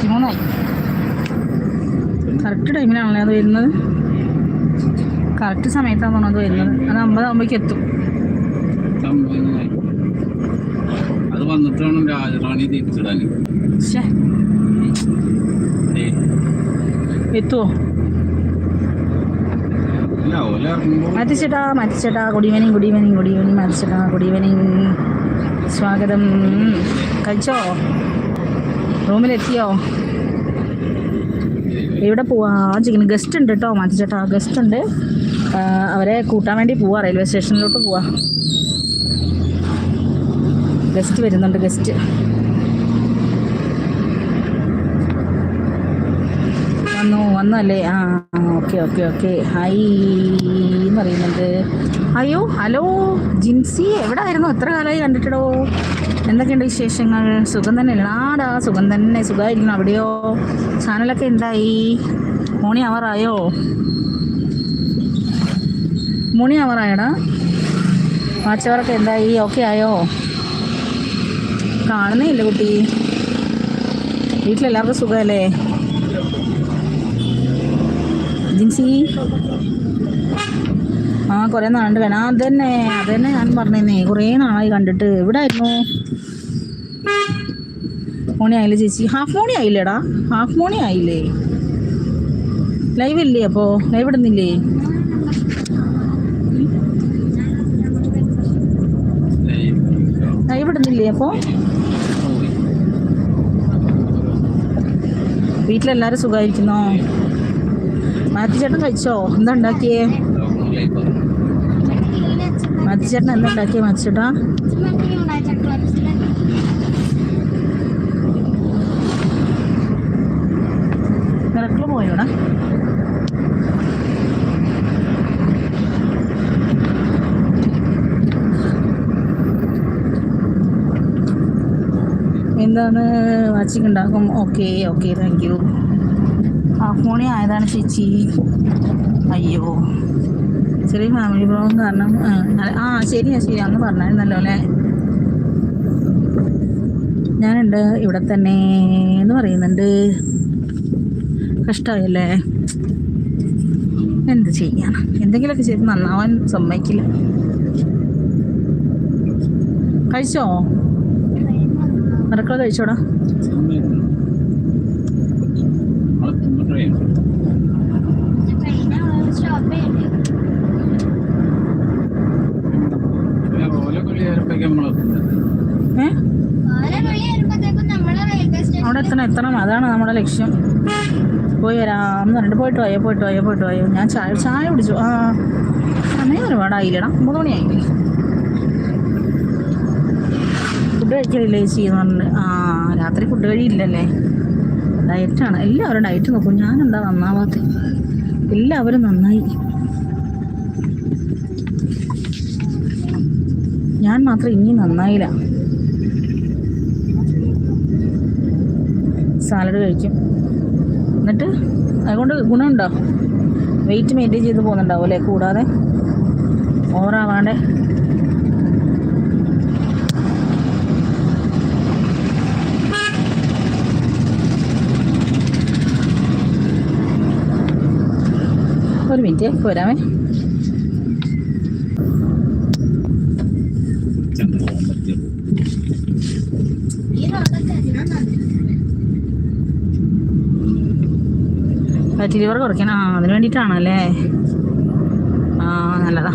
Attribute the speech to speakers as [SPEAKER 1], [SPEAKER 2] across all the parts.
[SPEAKER 1] പതിമൂന്നായി correct ടൈമിലാണല്ലേ അത് വരുന്നത്? Correct സമയത്താണ് അത് വരുന്നത്. അത് അമ്പതാകുമ്പോഴേക്ക് എത്തും.
[SPEAKER 2] അത് വന്നിട്ട് വേണം രാജറാണി തിരിച്ചിടാൻ എത്തുവോ?
[SPEAKER 1] മാറ്റിച്ചേട്ടാ മാറ്റിച്ചേട്ടാ good evening good evening good evening മാറ്റിച്ചേട്ടാ good evening സ്വാഗതം. കഴിച്ചോ? റൂമിലെത്തിയോ എവിടെ പോവാ? ചിക്കൻ ഗസ്റ്റ് ഉണ്ട് കേട്ടോ മാറ്റിച്ചേട്ടാ ഗസ്റ്റ് ഉണ്ട്. അവരെ കൂട്ടാൻ വേണ്ടി പോവാ റെയിൽവേ സ്റ്റേഷനിലോട്ട് പോവാ. ഗസ്റ്റ് വരുന്നുണ്ട് ഗസ്റ്റ് വന്നു വന്നല്ലേ? ആ ഓക്കെ ഓക്കെ ഓക്കെ. ഹൈ എന്ന് പറയുന്നുണ്ട് അയ്യോ ഹലോ ജിൻസി എവിടെ ആയിരുന്നു എത്ര കാലമായി കണ്ടിട്ടോ എന്തൊക്കെയുണ്ട് വിശേഷങ്ങൾ? സുഖം തന്നെ ആടാ സുഖം തന്നെ സുഖമായിരിക്കണം അവിടെയോ? ചാനലൊക്കെ എന്തായി? മോണി അവറായോ? മോണി ആവാറായടാ വാച്ചവറൊക്കെ എന്തായി? ഓക്കെ ആയോ? കാണുന്നേ ഇല്ല കുട്ടി. വീട്ടിലെല്ലാവർക്കും സുഖമല്ലേ? ജിൻസി ആ കുറേ നാളുണ്ട്. വേണം അത് തന്നെ അത് തന്നെ ഞാൻ പറഞ്ഞേ കുറേ നാളായി കണ്ടിട്ട്. എവിടെ ആയിരുന്നു മോണി ആയില്ലേ ചേച്ചി? ഹാഫ് മോണി ആയില്ലേടാ. ഹാഫ് മോണി ആയില്ലേ? ലൈവ് ഇല്ലേ അപ്പോൾ ലൈവ് ഇടുന്നില്ലേ? ലൈവ് ഇടുന്നില്ലേ അപ്പോൾ വീട്ടിലെല്ലാവരും സുഖമായിരിക്കുന്നോ മാത്യു ചേട്ടൻ കഴിച്ചോ? എന്താ മാത്യു ചേട്ടൻ എന്താ മാത്യു ചേട്ടാ? മിറക്കിൾ പോയോടാ എന്താണ്? വാച്ചിങ് ഉണ്ടാക്കും. Okay okay thank you half ഫോണി ആയതാണ് ചേച്ചി. അയ്യോ. ചെറിയ ഫാമിലി പ്രോബ്ലം കാരണം ആ, ആ, ആ ശരിയാ ശരി അന്ന് പറഞ്ഞായിരുന്നല്ലോ അല്ലേ? ഞാനുണ്ട് ഇവിടെ തന്നെ എന്ന് പറയുന്നുണ്ട്. കഷ്ടമായല്ലേ എന്ത് ചെയ്യാൻ എന്തെങ്കിലുമൊക്കെ ചെയ്ത് നന്നാവാൻ സമ്മതിക്കില്ല. കഴിച്ചോ? മറക്കള കഴിച്ചോടാ ഏ അവിടെ എത്തണം എത്തണം. അതാണ് നമ്മുടെ ലക്ഷ്യം. പോയി വരാം. എന്ന് പറഞ്ഞിട്ട് പോയിട്ട് പോയോ പോയിട്ട് പോയോ പോയിട്ട് പോയോ ഞാൻ ചായ ചായ കുടിച്ചു. ആ സമയം ഒരുപാടായില്ലടാ. ഒമ്പത് മണിയായില്ലേ ഫുഡ് കഴിക്കലില്ലേ ചേച്ചി എന്ന് ആ രാത്രി ഫുഡ് കഴിയില്ലല്ലേ ഡയറ്റാണ് എല്ലാവരും ഡയറ്റ് നോക്കും. ഞാനെന്താ നന്നാവാത്ത? എല്ലാവരും നന്നായി. ഞാൻ മാത്രം ഇനി നന്നായില്ല. സാലഡ് കഴിക്കും. എന്നിട്ട് അതുകൊണ്ട് ഗുണമുണ്ടോ? വെയിറ്റ് മെയിന്റെയിൻ ചെയ്ത് പോകുന്നുണ്ടാവും അല്ലേ? കൂടാതെ ഓവറാവാണ്ട് ഒരു മിനിറ്റ് പോരാമേ ഫാറ്റി ലിവർ കുറയ്ക്കണം ആ അതിന് വേണ്ടിയിട്ടാണല്ലേ? ആ നല്ലതാ.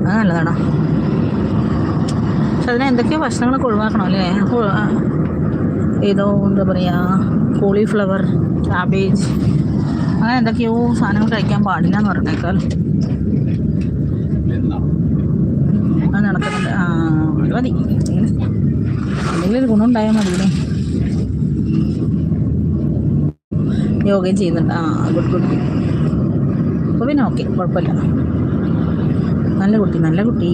[SPEAKER 1] അത് നല്ലതാടാ. പക്ഷെ അതിന് എന്തൊക്കെയോ ഭക്ഷണങ്ങളൊക്കെ ഒഴിവാക്കണം അല്ലേ? ഏതോ എന്താ പറയുക കോളിഫ്ലവർ ക്യാബേജ് അങ്ങനെ എന്തൊക്കെയോ സാധനങ്ങൾ കഴിക്കാൻ പാടില്ല എന്ന് പറഞ്ഞേക്കാൾ അത് നടക്കുന്നുണ്ട്. ആ മതി. എന്തെങ്കിലും ഒരു ഗുണം ഉണ്ടായാൽ മതി ഇല്ലേ യോഗയും ചെയ്യുന്നുണ്ട്. ആ ഗുഡ് ഗുഡ് അപ്പോൾ പിന്നെ ഓക്കെ കുഴപ്പമില്ല. നല്ല കുട്ടി നല്ല കുട്ടി.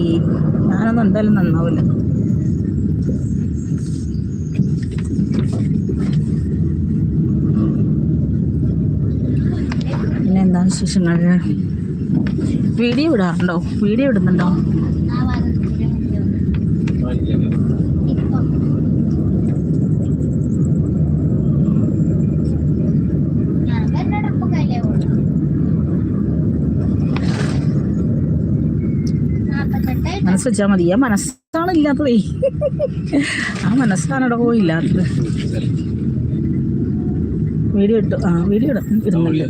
[SPEAKER 1] ഞാനൊന്നും എന്തായാലും നന്നാവില്ല. പിന്നെ എന്താണ് വിശേഷങ്ങൾ? വീഡിയോ ഇടാറുണ്ടോ? വീഡിയോ ഇടുന്നുണ്ടോ? മനസ്സ് വെച്ചാൽ മതി. ആ മനസ്സാണ് ഇല്ലാത്തതേ. ആ മനസ്സാണ് ഇടവോ ഇല്ലാത്തത്. വീഡിയോ ഇട്ടു. ആ വീഡിയോ ഇടും. ഇടുന്നുണ്ട്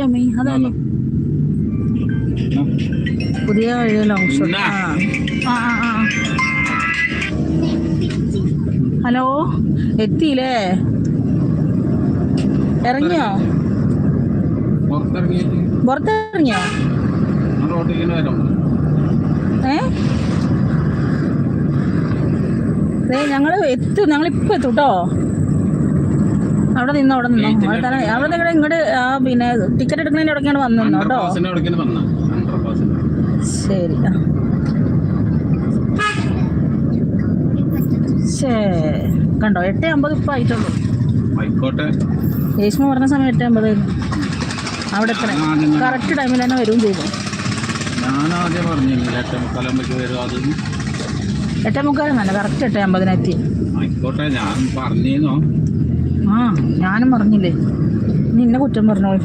[SPEAKER 1] രമേ, അതാണ്. പുതിയ ലോങ് ഷോട്ട് ആ ആ ആ, ആ. ഹലോ? എത്തിയില്ലേ? ഇറങ്ങിയോ? പുറത്തിറങ്ങിയോ? ഏ? ഞങ്ങൾ എത്തും ഞങ്ങൾ ഇപ്പം എത്തും കേട്ടോ അവിടെ നിന്നോ അവിടെ നിന്നോ. അവിടെ തന്നെ അവിടെ നിങ്ങളുടെ ഇങ്ങോട്ട് ആ പിന്നെ ടിക്കറ്റ് എടുക്കുന്നതിന്റെ ഇടയ്ക്കാണ് വന്നു കേട്ടോ?
[SPEAKER 2] അവിടേക്കാണ്
[SPEAKER 1] ശരി ശേ കണ്ടോ എട്ട് അമ്പത് ഇപ്പം ആയിട്ടുള്ളൂ. രേഷ്മ പറഞ്ഞ സമയം എട്ട് അമ്പത്. അവിടെ എത്തണേ. കറക്റ്റ് ടൈമിൽ തന്നെ വരും ചെയ്തു.
[SPEAKER 2] ഞാൻ ആദ്യം പറഞ്ഞില്ല എട്ടേ മുക്കാലാകുമ്പോഴേക്ക് വരും അത്?
[SPEAKER 1] എട്ടേ മുക്കാലെന്നല്ല കറക്റ്റ് എട്ടേ അമ്പതിനെത്തി
[SPEAKER 2] ആയിക്കോട്ടെ ഞാൻ പറഞ്ഞിരുന്നോ?
[SPEAKER 1] ആ ഞാനും പറഞ്ഞില്ലേ. നിന്നെ കുറ്റം പറഞ്ഞോളൂ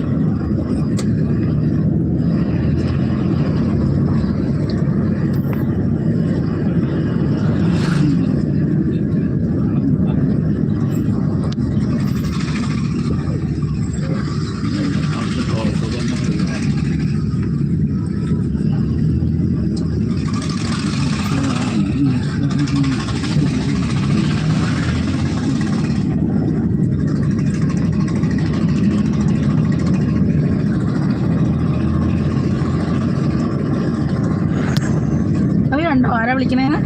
[SPEAKER 1] അവ കണ്ടോ ആരാ വിളിക്കണേന്ന് സത്യം പറവി
[SPEAKER 3] സത്യം പറ ഫോൺ ഇങ്ങനെ വെച്ചാ പിന്നെ ഞാനെങ്ങനെ കാണാനാ
[SPEAKER 1] വാ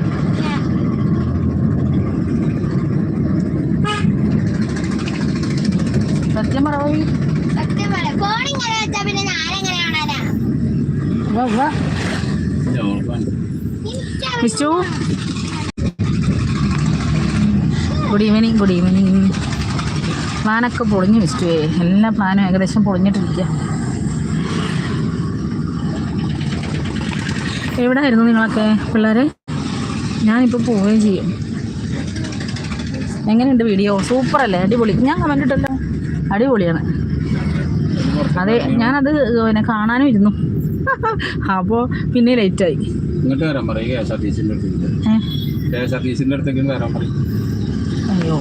[SPEAKER 1] സത്യം
[SPEAKER 3] എനിക്ക്
[SPEAKER 1] മിസ്റ്റു? ഗുഡ് ഈവനിങ് ഗുഡ് ഈവനിങ് പ്ലാനൊക്കെ പൊളിഞ്ഞു മിസ്റ്റുവേ. എല്ലാ പ്ലാനും ഏകദേശം പൊളിഞ്ഞിട്ടിരിക്കുക എവിടെയായിരുന്നു നിങ്ങളൊക്കെ പിള്ളേരെ? ഞാനിപ്പോൾ പോവുകയും ചെയ്യും. എങ്ങനെയുണ്ട് വീഡിയോ? സൂപ്പർ അല്ലേ അടിപൊളി. ഞാൻ കമന്റ് ഇട്ടല്ലോ. അടിപൊളിയാണ്. അതെ ഞാനത് പിന്നെ കാണാനും ഇരുന്നു. അപ്പോൾ പിന്നെ ലേറ്റായി
[SPEAKER 2] ഇങ്ങോട്ട് വരാൻ പറയും. കെ എസ് ആർ ടി സിന്റെ അടുത്തേക്ക്. കെ എസ് ആർ ടി സിന്റെ അടുത്തേക്ക് വരാൻ പറയും.
[SPEAKER 1] അയ്യോ.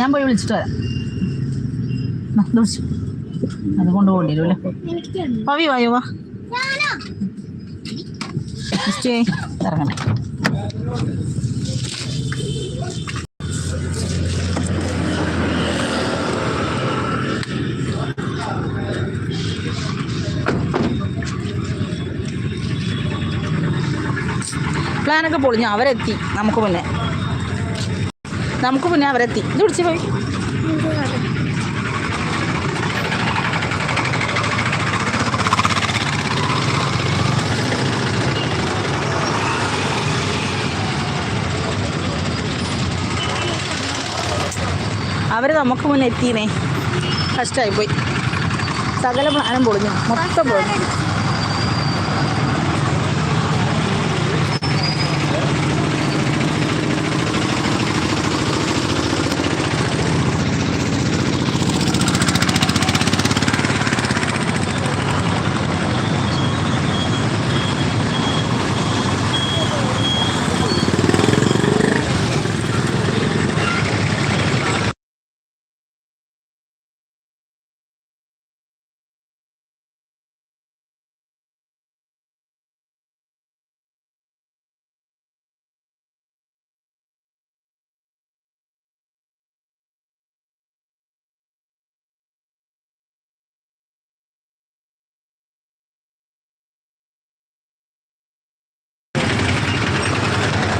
[SPEAKER 1] ഞാൻ പോയി വിളിച്ചിട്ട് വരാം. വിളിച്ചു. അത് കൊണ്ടുപോകേണ്ടി വരും അല്ലേ? പവി വായോ വാ. ഇറങ്ങണേ. പ്ലാനൊക്കെ പൊളിഞ്ഞു അവരെത്തി. നമുക്ക് മുന്നേ. നമുക്ക് മുന്നേ അവരെത്തി. ഇത് പിടിച്ച് പോയി. അവർ നമുക്ക് മുന്നേ എത്തിയേ കഷ്ടമായി പോയി. സകല പ്ലാനും പൊളിഞ്ഞു. മൊത്തം പൊളിഞ്ഞു.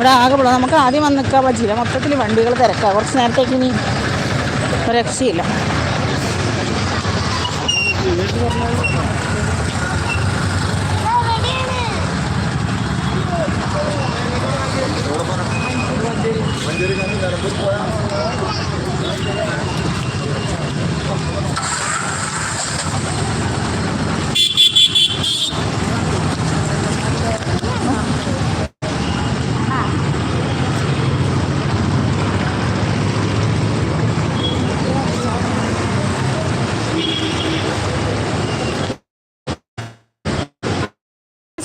[SPEAKER 1] ഇവിടെ ആകെ ഉള്ളത് നമുക്ക് ആദ്യം വന്ന് നിൽക്കാൻ പറ്റിയില്ല മൊത്തത്തിൽ വണ്ടികൾ തിരക്കാം കുറച്ച് നേരത്തേക്ക് ഇനി രക്ഷയില്ല മഞ്ചേരി മഞ്ചേരി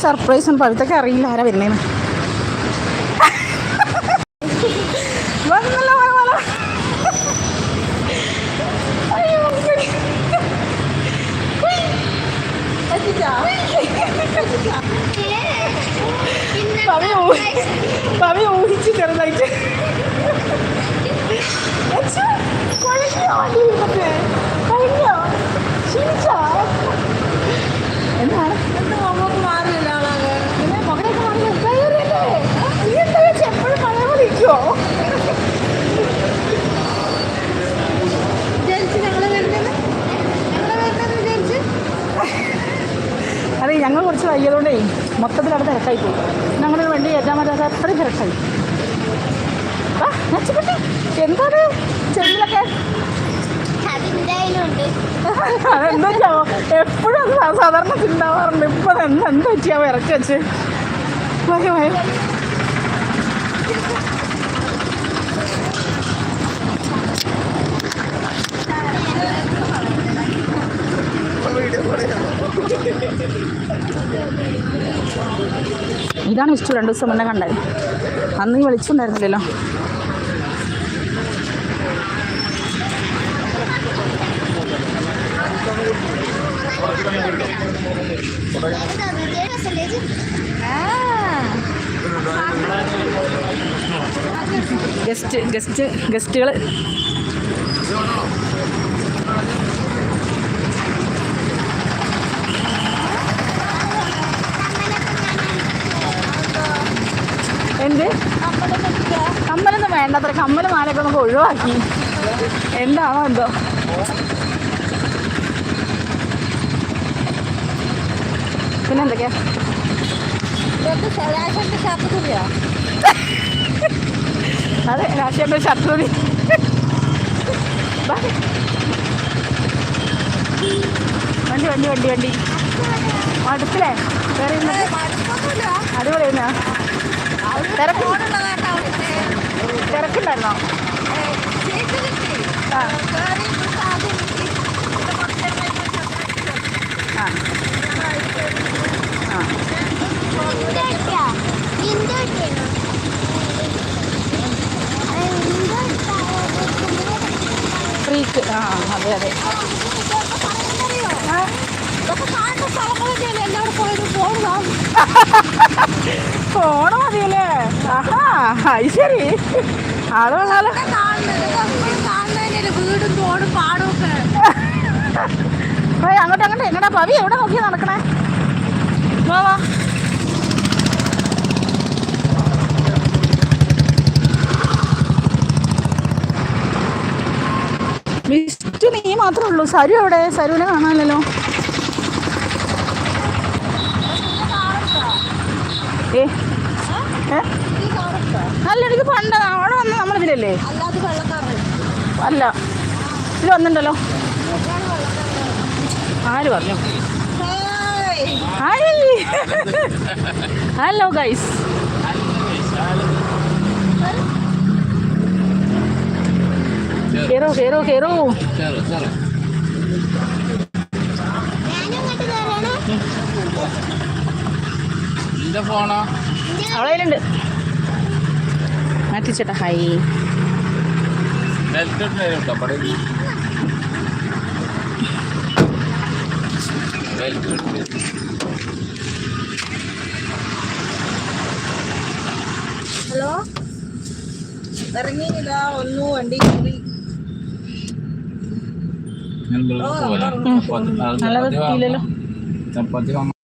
[SPEAKER 1] സർപ്രൈസ് ഉണ്ട് പഴുത്തൊക്കെ അറിയില്ല. ആരാ വരുന്നേന്ന്? പവി ഊഹിച്ച് ചെറുതായിട്ട്. കുഴഞ്ഞോ? കഴിഞ്ഞോ? എന്താണ്? പിന്നെ മുഖമൊക്കെ മാറിയല്ലേ? ധൈര്യല്ലേ? നീ എന്താ വെച്ച് എപ്പോഴും പഴയ പോലെ ഇരിക്കുവോ? അതെ ഞങ്ങൾ കുറച്ച് വൈകിയതുകൊണ്ടേ മൊത്തത്തിൽ അവിടെ തിരക്കായി പോയി. ഞങ്ങളുടെ വണ്ടി കയറ്റാൻ പറ്റാത്ത അത്രയും തിരക്കായി. എന്താണ് ചെടിയിലൊക്കെ അതെന്താ എപ്പോഴും സാധാരണ ചിന്താവാറുണ്ട് ഇപ്പൊ എന്താ എന്താ പറ്റിയാവോ ഇറക്കി വെച്ച്? വയ വയ ഇതാണ് ഇഷ്ടം രണ്ട് ദിവസം മുന്നേ കണ്ടത്. അന്ന് നീ വിളിച്ചിട്ടുണ്ടായിരുന്നില്ലല്ലോ. ഗസ്റ്റ് ഗസ്റ്റ് ഗസ്റ്റുകൾ എന്ത് കമ്മലൊന്നും വേണ്ടത്ര കമ്മൽ മാലൊക്കെ നമുക്ക് ഒഴിവാക്കി. എന്താണോ എന്തോ. പിന്നെ എന്തൊക്കെയാ അതെ രാഷ്ട്രീയ ശത്രുതി. വണ്ടി വണ്ടി വണ്ടി വണ്ടി. അടുപ്പില്ലേ വേറെ അടിപൊളിയായിരുന്നാ? തിരക്ക്. തിരക്കുണ്ടായിരുന്നോ? ആ. ഫ്രീക്ക്. ആ അതെ അതെ. ആ. ഫോണ് മതിയല്ലേ? ആഹാ അത് ആൾ ആളുകളാലോ
[SPEAKER 3] വീടും തോടും പാടും ഒക്കെ.
[SPEAKER 1] ഏയ് അങ്ങോട്ട് അങ്ങോട്ട്. എങ്ങടാ പവി? എവിടെ നോക്കിയാ നടക്കണേ? വാ വാ. നീ മാത്രമേ ഉള്ളൂ. സരു എവിടെ? സരുവിനെ കാണാനല്ലോ ഏ ഏ അല്ല എനിക്ക് പണ്ട് അവിടെ വന്ന് നമ്മളിതിലല്ലേ അല്ല. ഇത് വന്നിട്ടുണ്ടല്ലോ ആര് പറഞ്ഞു? Hello guys. കേറോ. കേറോ കേറോ
[SPEAKER 2] ചേറ് ചേറ്
[SPEAKER 3] ഞാനും ഇങ്ങോട്ട് കയറാണ്
[SPEAKER 2] നിന്റെ ഫോണോ
[SPEAKER 1] അവളെ കയ്യിലുണ്ട് മാറ്റിച്ചേട്ടാ ഹായ്
[SPEAKER 2] ബെൽറ്റ് ഇട്ട് തരും കേട്ടോ പടയിൽ ബെൽറ്റ് മാറ്റിച്ചേട്ടാ ഹൈ
[SPEAKER 1] ഹലോ? ഇറങ്ങിയില്ല ഒന്നു വണ്ടി കയറി. നല്ല വൃത്തിയില്ലല്ലോ
[SPEAKER 2] ചപ്പാത്തി വാങ്ങാം